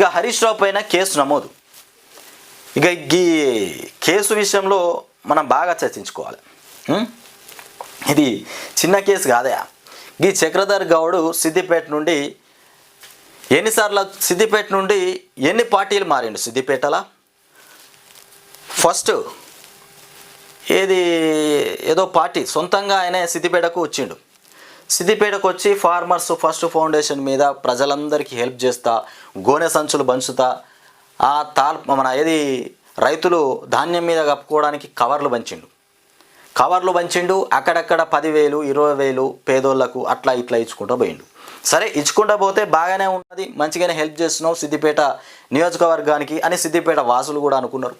ఇక హరీష్ రావు పైన కేసు నమోదు. ఇక ఈ కేసు విషయంలో మనం బాగా చర్చించుకోవాలి. ఇది చిన్న కేసు కాదయా? ఈ చక్రధర్ గౌడు సిద్దిపేట నుండి ఎన్నిసార్లు సిద్దిపేట నుండి ఎన్ని పార్టీలు మారిండు సిద్దిపేటలా? ఫస్ట్ ఏది ఏదో పార్టీ సొంతంగా ఆయన సిద్దిపేటకు వచ్చిండు. సిద్దిపేటకు వచ్చి ఫార్మర్స్ ఫస్ట్ ఫౌండేషన్ మీద ప్రజలందరికీ హెల్ప్ చేస్తా గోనె సంచులు పంచుతా ఆ తాల్ మన ఏది రైతులు ధాన్యం మీద కప్పుకోవడానికి కవర్లు పంచిండు. కవర్లు పంచిండు అక్కడక్కడ పదివేలు ఇరవై వేలు పేదోళ్ళకు అట్లా ఇట్లా ఇచ్చుకుంటూ పోయిండు. సరే ఇచ్చుకుంటూ పోతే బాగానే ఉన్నది మంచిగానే హెల్ప్ చేస్తున్నావు సిద్దిపేట నియోజకవర్గానికి అని సిద్దిపేట వాసులు కూడా అనుకున్నారు.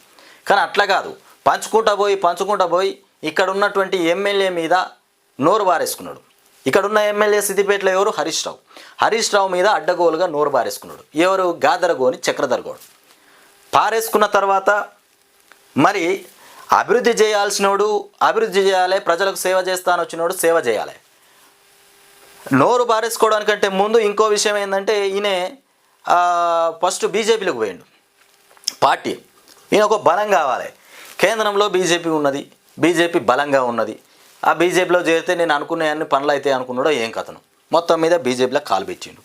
కానీ అట్లా కాదు పంచుకుంటా పోయి పంచుకుంటా పోయి ఇక్కడ ఉన్నటువంటి ఎమ్మెల్యే మీద నోరు వారేసుకున్నాడు. ఇక్కడ ఉన్న ఎమ్మెల్యే సిద్దిపేటలో ఎవరు? హరీష్ రావు. హరీష్ రావు మీద అడ్డగోలుగా నోరు బారేసుకున్నాడు. ఎవరు? గాదరగోని చక్రధరగోడు పారేసుకున్న తర్వాత మరి అభివృద్ధి చేయాల్సినోడు అభివృద్ధి చేయాలి ప్రజలకు సేవ చేస్తాను వచ్చినోడు సేవ చేయాలి. నోరు బారేసుకోవడానికంటే ముందు ఇంకో విషయం ఏంటంటే ఈయన ఫస్ట్ బీజేపీలోకి పోయిండు. పార్టీ. ఈయన ఒక బలం కావాలి. కేంద్రంలో బీజేపీ ఉన్నది. బీజేపీ బలంగా ఉన్నది. ఆ బీజేపీలో చేరితే నేను అనుకునే అన్ని పనులు అయితే అనుకున్నాడో ఏం కథను? మొత్తం మీద బీజేపీలో కాలు పెట్టిండు.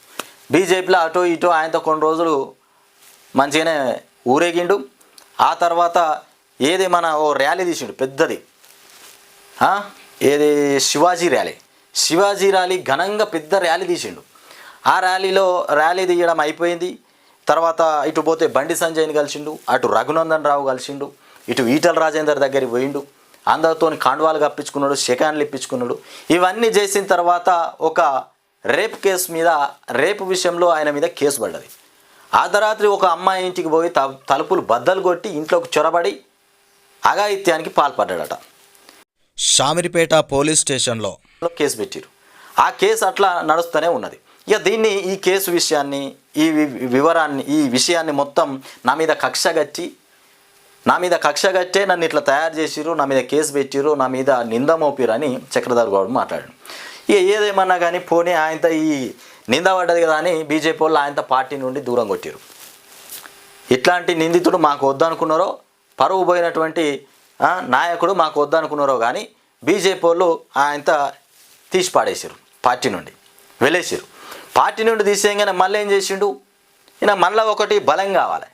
బీజేపీలో అటో ఇటో ఆయనతో కొన్ని రోజులు మంచిగానే ఊరేగిండు. ఆ తర్వాత ఏది మన ఓ ర్యాలీ తీసిండు పెద్దది. ఏది శివాజీ ర్యాలీ. శివాజీ ర్యాలీ ఘనంగా పెద్ద ర్యాలీ తీసిండు. ఆ ర్యాలీలో ర్యాలీ తీయడం అయిపోయింది. తర్వాత ఇటు పోతే బండి సంజయ్ని కలిసిండు అటు రఘునందన్ రావు కలిసిండు ఇటు ఈటల రాజేందర్ దగ్గరికి పోయిండు. అందరితో కాండవాలు కప్పించుకున్నాడు షెకాన్లు ఇప్పించుకున్నాడు. ఇవన్నీ చేసిన తర్వాత ఒక రేప్ కేసు మీద రేపు విషయంలో ఆయన మీద కేసు పడ్డది. అర్ధరాత్రి ఒక అమ్మాయి ఇంటికి పోయి తలుపులు బద్దలు కొట్టి ఇంట్లోకి చొరబడి అఘాయిత్యానికి పాల్పడ్డాడట. షామిరిపేట పోలీస్ స్టేషన్లో కేసు పెట్టారు. ఆ కేసు అట్లా నడుస్తూనే ఉన్నది. ఇక దీన్ని ఈ కేసు విషయాన్ని ఈ వివరాన్ని ఈ విషయాన్ని మొత్తం నా మీద కక్ష కట్టి నా మీద కక్ష కట్టే నన్ను ఇట్లా తయారు చేసిరు నా మీద కేసు పెట్టిరు నా మీద నింద మోపిరు అని చక్రధర్ గౌడ్ మాట్లాడాడు ఇక ఏదేమన్నా కానీ పోనీ ఆయనతో ఈ నింద పడ్డది కదా అని బీజేపీ వాళ్ళు ఆయనతో పార్టీ నుండి దూరం కొట్టారు ఇట్లాంటి నిందితుడు మాకు వద్దనుకున్నారో పరువు పోయినటువంటి నాయకుడు మాకు వద్దనుకున్నారో కానీ బీజేపీ వాళ్ళు ఆయనతో తీసి పాడేసారు పార్టీ నుండి వెళ్ళేసారు పార్టీ నుండి తీసేయంగానే మళ్ళీ ఏం చేసిండు? ఈయన మళ్ళీ ఒకటి బలం కావాలి.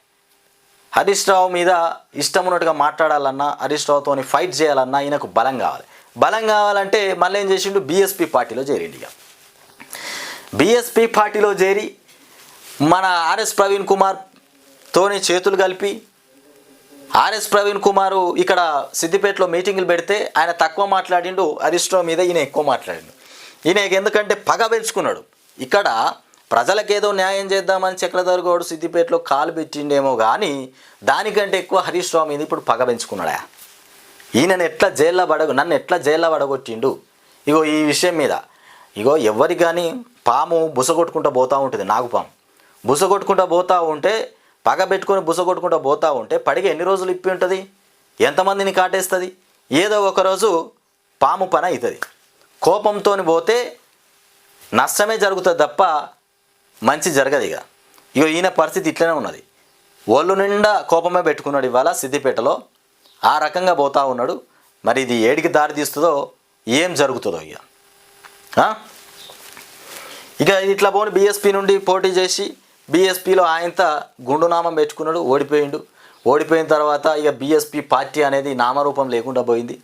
హరీష్ రావు మీద ఇష్టం ఉన్నట్టుగా మాట్లాడాలన్నా హరీష్ రావుతో ఫైట్ చేయాలన్నా ఈయనకు బలం కావాలి. బలం కావాలంటే మళ్ళీ ఏం చేసిండు? బీఎస్పీ పార్టీలో చేరిండు ఇక. బీఎస్పీ పార్టీలో చేరి మన ఆర్ఎస్ ప్రవీణ్ కుమార్ తోని చేతులు కలిపి ఆర్ఎస్ ప్రవీణ్ కుమారు ఇక్కడ సిద్దిపేటలో మీటింగులు పెడితే ఆయన తక్కువ మాట్లాడిండు హరీష్ రావు మీద ఈయన ఎక్కువ మాట్లాడిండు. ఈయన ఎందుకంటే పగ పెంచుకున్నాడు. ఇక్కడ ప్రజలకేదో న్యాయం చేద్దామని చక్రధర్ గౌడ్ సిద్దిపేటలో కాలు పెట్టిండేమో కానీ దానికంటే ఎక్కువ హరీష్ రావు మీద ఇప్పుడు పగ పెంచుకున్నాడా? ఈయనను ఎట్లా జైల్లో పడగ నన్ను ఎట్లా జైల్లో పడగొట్టిండు? ఇగో ఈ విషయం మీద. ఇగో ఎవరి కానీ పాము బుస కొట్టుకుంటూ పోతూ ఉంటుంది నాగుపాము బుస కొట్టుకుంటూ పోతూ ఉంటే పగ పెట్టుకొని బుస కొట్టుకుంటూ పోతూ ఉంటే పడిగ ఎన్ని రోజులు ఇప్పి ఉంటుంది? ఎంతమందిని కాటేస్తుంది? ఏదో ఒకరోజు పాము పని అవుతుంది కోపంతో పోతే నష్టమే జరుగుతుంది తప్ప మంచి జరగదు ఇక. ఇక ఈయన పరిస్థితి ఇట్లనే ఉన్నది. ఒళ్ళు నిండా కోపమే పెట్టుకున్నాడు ఇవాళ సిద్దిపేటలో. ఆ రకంగా పోతా ఉన్నాడు. మరి ఇది ఏడికి దారి తీస్తుందో ఏం జరుగుతుందో ఇక. ఇక ఇట్లా పోని బీఎస్పీ నుండి పోటీ చేసి బీఎస్పీలో ఆయనత గుండునామం పెట్టుకున్నాడు ఓడిపోయిండు. ఓడిపోయిన తర్వాత ఇక బీఎస్పీ పార్టీ అనేది నామరూపం లేకుండా పోయింది.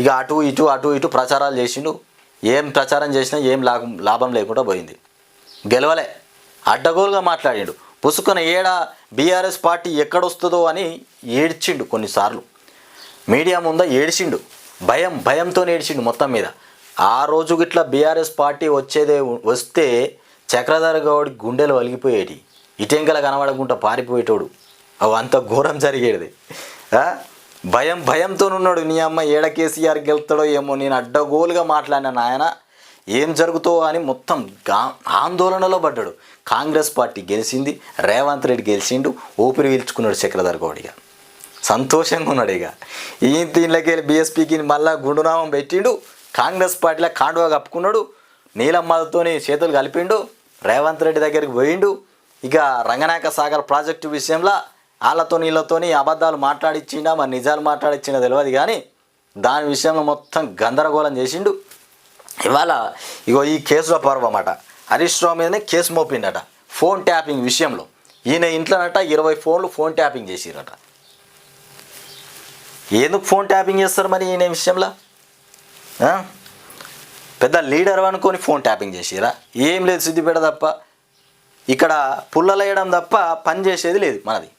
ఇక అటు ఇటు అటు ఇటు ప్రచారాలు చేసిండు. ఏం ప్రచారం చేసినా ఏం లాభం లాభం లేకుండా పోయింది. గెలవలే. అడ్డగోలుగా మాట్లాడిండు. పుసుకున ఏడ బీఆర్ఎస్ పార్టీ ఎక్కడొస్తుందో అని ఏడ్చిండు కొన్నిసార్లు. మీడియా ముంద ఏడిచిండు. భయం భయంతో ఏడిచిండు మొత్తం మీద. ఆ రోజు గిట్లా బీఆర్ఎస్ పార్టీ వచ్చేదే వస్తే చక్రధర గౌడి గుండెలు వలిగిపోయేటి. ఇటెంకల కనబడకుండా పారిపోయేటోడు. అవి అంత ఘోరం జరిగేది. భయం భయంతో ఉన్నాడు నీ అమ్మ ఏడ కేసీఆర్ గెలుతాడో ఏమో. నేను అడ్డగోలుగా మాట్లాడిన నాయన. ఏం జరుగుతో అని మొత్తం గా ఆందోళనలో పడ్డాడు. కాంగ్రెస్ పార్టీ గెలిచింది రేవంత్ రెడ్డి గెలిచిండు ఊపిరి పీల్చుకున్నాడు చక్రధర్ గౌడిగా సంతోషంగా ఉన్నాడు ఇక ఈ దీనిలోకి వెళ్ళి బీఎస్పీకి మళ్ళా గుండునామం పెట్టిండు కాంగ్రెస్ పార్టీలో కాండువా కప్పుకున్నాడు నీలమ్మతోని చేతులు కలిపిండు రేవంత్ రెడ్డి దగ్గరికి పోయిండు. ఇక రంగనాయక సాగర్ ప్రాజెక్టు విషయంలో వాళ్ళతో నీళ్ళతోని అబద్ధాలు మాట్లాడిచ్చిండా మరి నిజాలు మాట్లాడిచ్చిండా తెలియదు కానీ దాని విషయంలో మొత్తం గందరగోళం చేసిండు. ఇవాళ ఇగో ఈ కేసుల పర్వమాట. హరీష్ రావు మీదనే కేసు మోపిండట. ఫోన్ ట్యాపింగ్ విషయంలో. ఈయన ఇంట్లోనట ఇరవై ఫోన్లు ఫోన్ ట్యాపింగ్ చేసిరట. ఎందుకు ఫోన్ ట్యాపింగ్ చేస్తారు మరి ఈయన విషయంలో? పెద్ద లీడర్ అనుకొని ఫోన్ ట్యాపింగ్ చేసిరా? ఏం లేదు సిద్దిపేట తప్ప. ఇక్కడ పుల్లలేయడం తప్ప పని చేసేది లేదు మనది.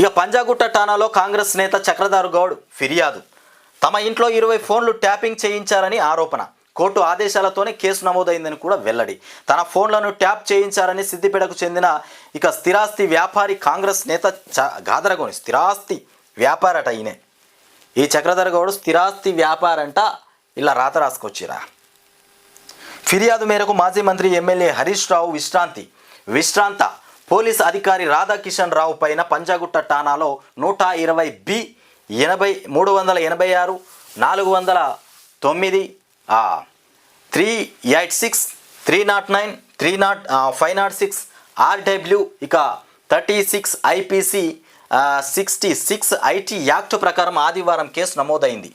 ఇక పంజాగుట్ట ఠానాలో కాంగ్రెస్ నేత చక్రధారు గౌడ్ ఫిర్యాదు. తమ ఇంట్లో ఇరవై ఫోన్లు ట్యాపింగ్ చేయించారని ఆరోపణ. కోర్టు ఆదేశాలతోనే కేసు నమోదైందని కూడా వెల్లడి. తన ఫోన్లను ట్యాప్ చేయించారని సిద్దిపేటకు చెందిన ఇక స్థిరాస్తి వ్యాపారి కాంగ్రెస్ నేత చ గాదరగోని. స్థిరాస్తి వ్యాపారట ఈయనే. ఈ చక్రధర గౌడు స్థిరాస్తి వ్యాపారంట ఇలా రాత రాసుకొచ్చిరా. ఫిర్యాదు మేరకు మాజీ మంత్రి ఎమ్మెల్యే హరీష్ రావు విశ్రాంతి. విశ్రాంత. పోలీస్ అధికారి రాధాకిషన్ రావు పైన పంజాగుట్ట ఠానాలో నూట ఇరవై బి ఎనభై మూడు వందల ఎనభై ఆరు నాలుగు వందల తొమ్మిది three eight six three nought nine three nought five nought six RW ఇక thirty six IPC sixty six IT act ప్రకారం ఆదివారం కేసు నమోదైంది.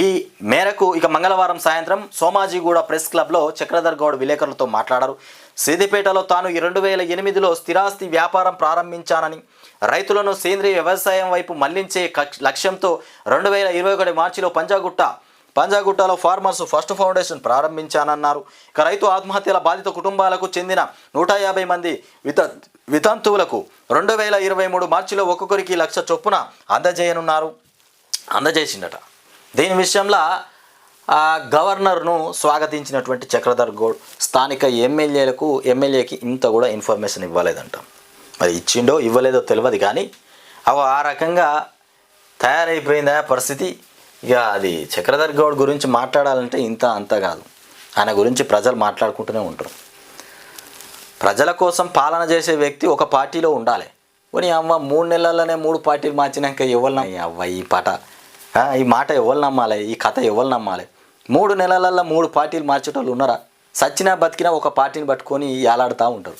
ఈ మేరకు ఇక మంగళవారం సాయంత్రం సోమాజిగూడ ప్రెస్ క్లబ్లో చక్రధర్ గౌడ్ విలేకరులతో మాట్లాడారు. సీదిపేటలో తాను రెండు వేల ఎనిమిదిలో స్థిరాస్తి వ్యాపారం ప్రారంభించానని రైతులను సేంద్రీయ వ్యవసాయం వైపు మళ్ళించే లక్ష్యంతో రెండు వేల ఇరవై ఒకటి మార్చిలో పంజాగుట్ట పంజాగుట్టలో ఫార్మర్స్ ఫస్ట్ ఫౌండేషన్ ప్రారంభించానన్నారు. ఇక రైతు ఆత్మహత్యల బాధిత కుటుంబాలకు చెందిన నూట యాభై మంది విత వితంతువులకు రెండు వేల ఇరవై మూడు మార్చిలో ఒక్కొక్కరికి లక్ష చొప్పున అందజేయనున్నారు. అందజేసిండట దీని విషయంలో ఆ గవర్నర్ను స్వాగతించినటువంటి చక్రధర్ గౌడ్ స్థానిక ఎమ్మెల్యేలకు ఎమ్మెల్యేకి ఇంత కూడా ఇన్ఫర్మేషన్ ఇవ్వలేదంట. మరి ఇచ్చిండో ఇవ్వలేదో తెలియదు కానీ అవి ఆ రకంగా తయారైపోయిందా పరిస్థితి? ఇక అది చక్రధర్ గౌడ్ గురించి మాట్లాడాలంటే ఇంత అంత కాదు. ఆయన గురించి ప్రజలు మాట్లాడుకుంటూనే ఉంటారు. ప్రజల కోసం పాలన చేసే వ్యక్తి ఒక పార్టీలో ఉండాలి. పోనీ అమ్మ మూడు నెలల్లోనే మూడు పార్టీలు మార్చినాక ఎవరు అవ్వ ఈ పాట ఈ మాట ఎవరు నమ్మాలి ఈ కథ ఎవరు నమ్మాలి మూడు నెలలల్లో మూడు పార్టీలు మార్చేటోళ్ళు ఉన్నారా? సచ్చినా బతికినా ఒక పార్టీని పట్టుకొని ఏలాడుతూ ఉంటారు.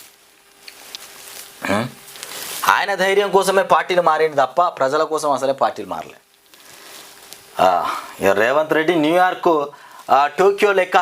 ఆయన ధైర్యం కోసమే పార్టీలు మారింది తప్ప ప్రజల కోసం అసలే పార్టీలు మారలే. Revanth Reddy New York Tokyo లెక్క